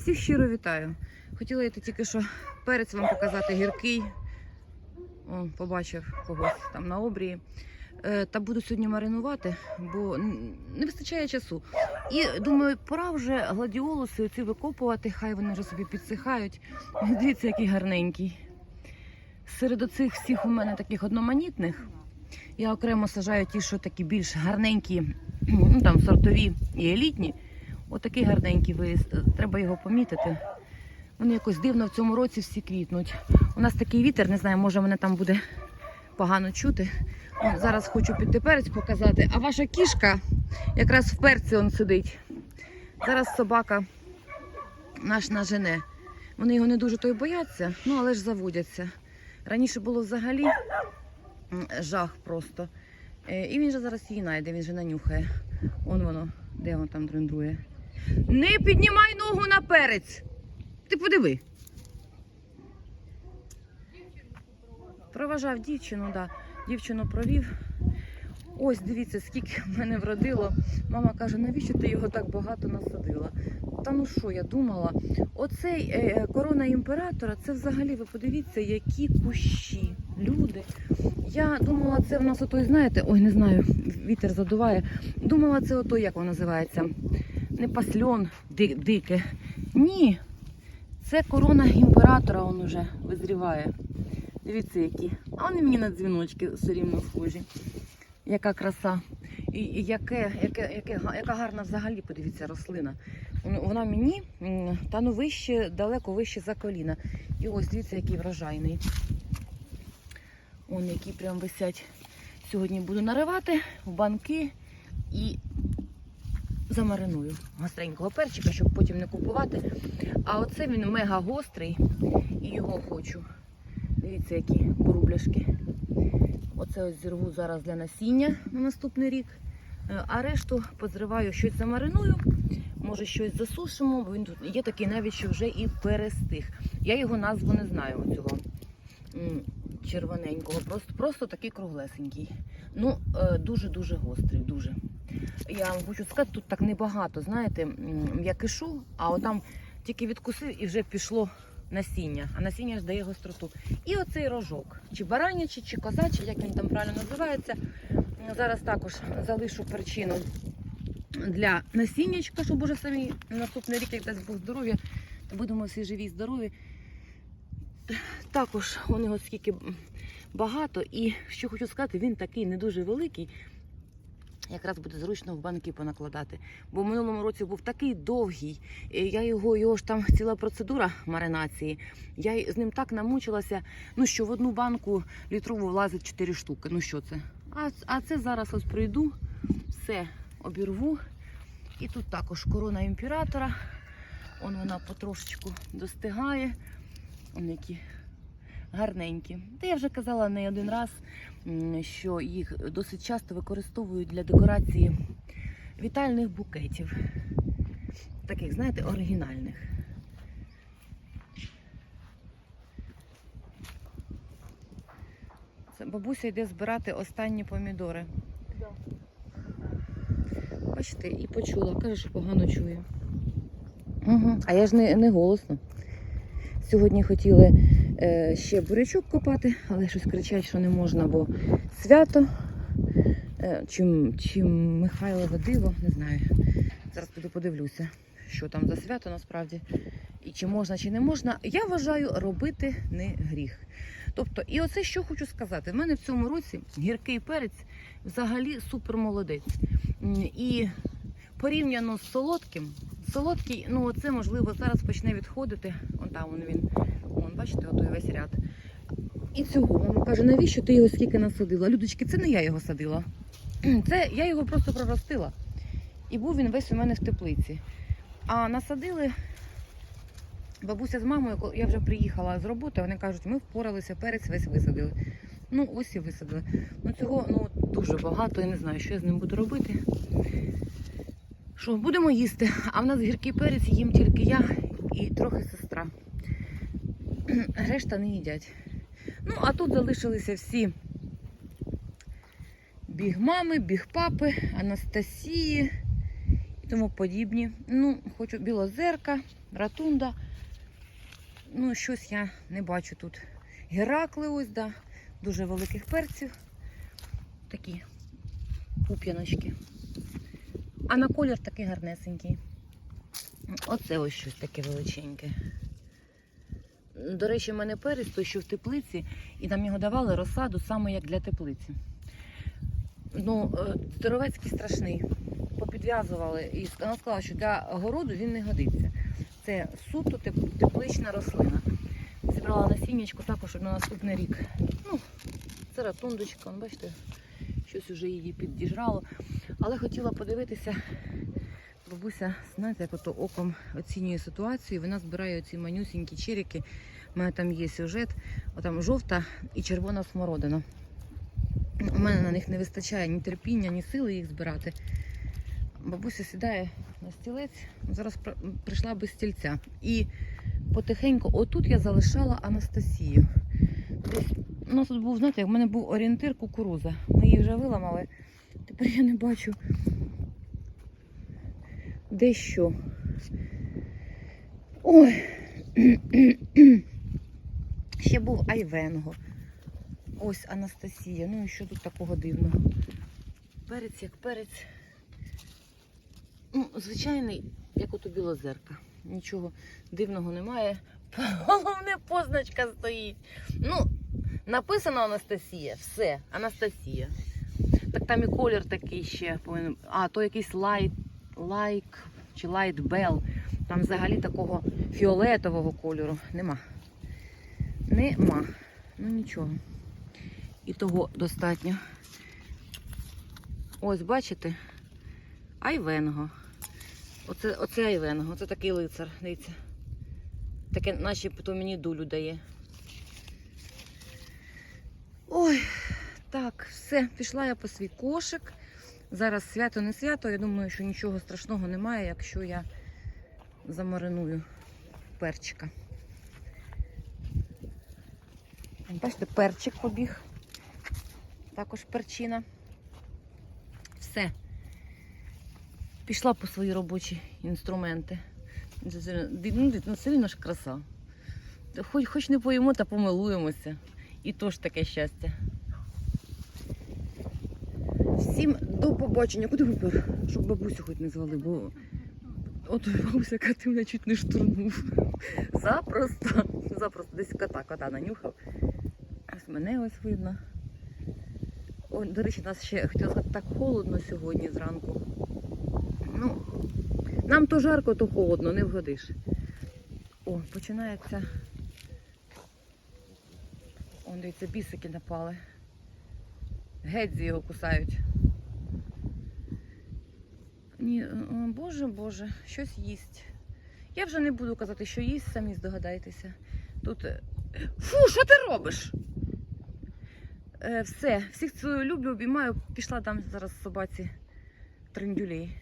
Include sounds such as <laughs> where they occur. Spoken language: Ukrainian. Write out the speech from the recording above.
Всіх щиро вітаю. Хотіла я тільки що перець вам показати гіркий. О, побачив когось там на обрії. Е, Та буду сьогодні маринувати, бо не вистачає часу. І думаю, пора вже гладіолуси оці викопувати, хай вони вже собі підсихають. Дивіться, який гарненький. Серед оцих всіх у мене таких одноманітних. Я окремо сажаю ті, що такі більш гарненькі, ну там сортові і елітні. Отакий гарненький виїзд. Треба його помітити. Вони якось дивно в цьому році всі квітнуть. У нас такий вітер, не знаю, може мене там буде погано чути. О, зараз хочу піти перець показати. А ваша кішка якраз в перці он сидить. Зараз собака наш нажене. Вони його не дуже то й бояться, ну але ж заводяться. Раніше було взагалі жах просто. Е, І він же зараз її знайде, він же нанюхає. Он воно, де воно там дрендрує. Не піднімай ногу на перець. Ти подиви. Проважав дівчину, да. Дівчину провів. Ось дивіться, скільки в мене вродило. Мама каже, навіщо ти його так багато насадила? Та ну що, я думала, оцей е, корона імператора, це взагалі, ви подивіться, які кущі, люди. Я думала, це в нас отой, знаєте, ой, не знаю, вітер задуває. Думала, це отой, як воно називається? Не пасльон ди- дике. Ні, це корона імператора, он уже визріває. Дивіться, які. А вони мені на дзвіночки все рівно схожі. Яка краса. І, яке, яке, яке, яка гарна взагалі, подивіться, рослина. Вона- мені та ну вище, далеко вище за коліна. І ось дивіться, який врожайний. Он які прям висять. Сьогодні буду наривати в банки і замариную гостренького перчика, щоб потім не купувати. А оце він мега гострий і його хочу. Дивіться, які порубляшки. Оце ось зірву зараз для насіння на наступний рік. Е, А решту позриваю, щось замариную, може щось засушимо, бо він тут є такий навіть, що вже і перестиг. Я його назву не знаю цього червоненького, просто, просто такий круглесенький. Ну, е, дуже-дуже гострий, дуже. Я вам хочу сказати, тут так небагато, знаєте, я кишу, а отам тільки відкусив і вже пішло насіння, а насіння ж дає гостроту. І оцей рожок, чи баранячий, чи козачий, як він там правильно називається. Зараз також залишу перчину для насіннячка, щоб уже самі наступний рік, як дасть Бог здоров'я, будемо всі живі здорові. Також у нього скільки багато, і що хочу сказати, він такий не дуже великий. Якраз буде зручно в банки понакладати. Бо в минулому році був такий довгий. і Я його, його ж там ціла процедура маринації. Я з ним так намучилася, ну що в одну банку літрову влазить 4 штуки. Ну що це? А, а це зараз ось прийду, все обірву. І тут також корона імператора. Он вона потрошечку достигає. Он які гарненькі. Та я вже казала не один раз, що їх досить часто використовують для декорації вітальних букетів. Таких, знаєте, оригінальних. Це бабуся йде збирати останні помідори. Бачите, і почула, каже, що погано чує. Угу. А я ж не, не голосно. Сьогодні хотіли ще бурячок копати, але щось кричать, що не можна, бо свято. Е, чим, чим Михайлове диво, не знаю. Зараз піду подивлюся, що там за свято насправді. І чи можна, чи не можна. Я вважаю, робити не гріх. Тобто, і оце що хочу сказати. В мене в цьому році гіркий перець взагалі супер молодець. І порівняно з солодким, солодкий, ну це можливо зараз почне відходити. Он там він, он, бачите, отой весь ряд. І цього мама каже, навіщо ти його скільки насадила? Людочки, це не я його садила. <clears throat> Це я його просто проростила. І був він весь у мене в теплиці. А насадили бабуся з мамою, я вже приїхала з роботи, вони кажуть, ми впоралися, перець весь висадили. Ну, ось і висадили. Ну цього ну, дуже багато, я не знаю, що я з ним буду робити. Що, будемо їсти, а в нас гіркий перець їм тільки я і трохи сестра. <clears throat> Решта не їдять. Ну, а тут залишилися всі біг мами, біг папи, Анастасії і тому подібні. Ну, хочу білозерка. Ратунда. Ну, щось я не бачу тут. Геракли ось, да. Дуже великих перців. Такі пуп'яночки. А на колір такий гарнесенький. Оце ось щось таке величеньке. До речі, в мене перець той, що в теплиці, і нам його давали розсаду саме як для теплиці. Ну, е, здоровецький страшний. Попідв'язували і вона сказала, що для городу він не годиться. Це суто теплична рослина. Зібрала насіннячку також на наступний рік. Ну, це ратундочка, бачите, щось уже її підіжрало. Але хотіла подивитися, бабуся, знаєте, як ото оком оцінює ситуацію. Вона збирає оці манюсінькі черіки. У мене там є сюжет, отам жовта і червона смородина. У мене на них не вистачає ні терпіння, ні сили їх збирати. Бабуся сідає на стілець, зараз прийшла без стільця. І потихеньку, отут я залишала Анастасію. У нас тут був, знаєте, в мене був орієнтир кукуруза. Ми її вже виламали. Тепер я не бачу. Де що. Ой. <clears throat> Ще був Айвенго. Ось Анастасія. Ну і що тут такого дивного? Перець як перець. Ну, звичайний, як от у білозерка. Нічого дивного немає. <laughs> Головне позначка стоїть. Ну, написано Анастасія. Все, Анастасія. Так там і колір такий ще повинен. А, то якийсь лайт, лайк чи лайт бел. Там взагалі такого фіолетового кольору нема. Нема. Ну нічого. І того достатньо. Ось, бачите? Айвенго. Оце, оце Айвенго, оце такий лицар, дивіться. Таке, начебто мені дулю дає. Ой, так, все, пішла я по свій кошик. Зараз свято не свято. Я думаю, що нічого страшного немає, якщо я замариную перчика. Бачите, перчик побіг. Також перчина. Все. Пішла по свої робочі інструменти. Ну, ну, сильно ж краса. Хоч, хоч не поїмо, та помилуємося. І то ж таке щастя. Всім до побачення. Куди випер? Щоб бабусю хоч не звали, бо от бабуся ти мене чуть не штурнув. Запросто. Запросто десь кота кота нанюхав. Ось мене ось видно. О, до речі, нас ще хотіла сказати, так холодно сьогодні зранку. Ну, нам то жарко, то холодно, не вгодиш. О, починається. О, дивіться, бісики напали. Геть його кусають. Ні, боже, боже, щось їсть. Я вже не буду казати, що їсть, самі здогадайтеся. Тут. е, Фу, що ти робиш? Е, все, всіх цілую люблю, обіймаю. Пішла там зараз собаці трендюлей.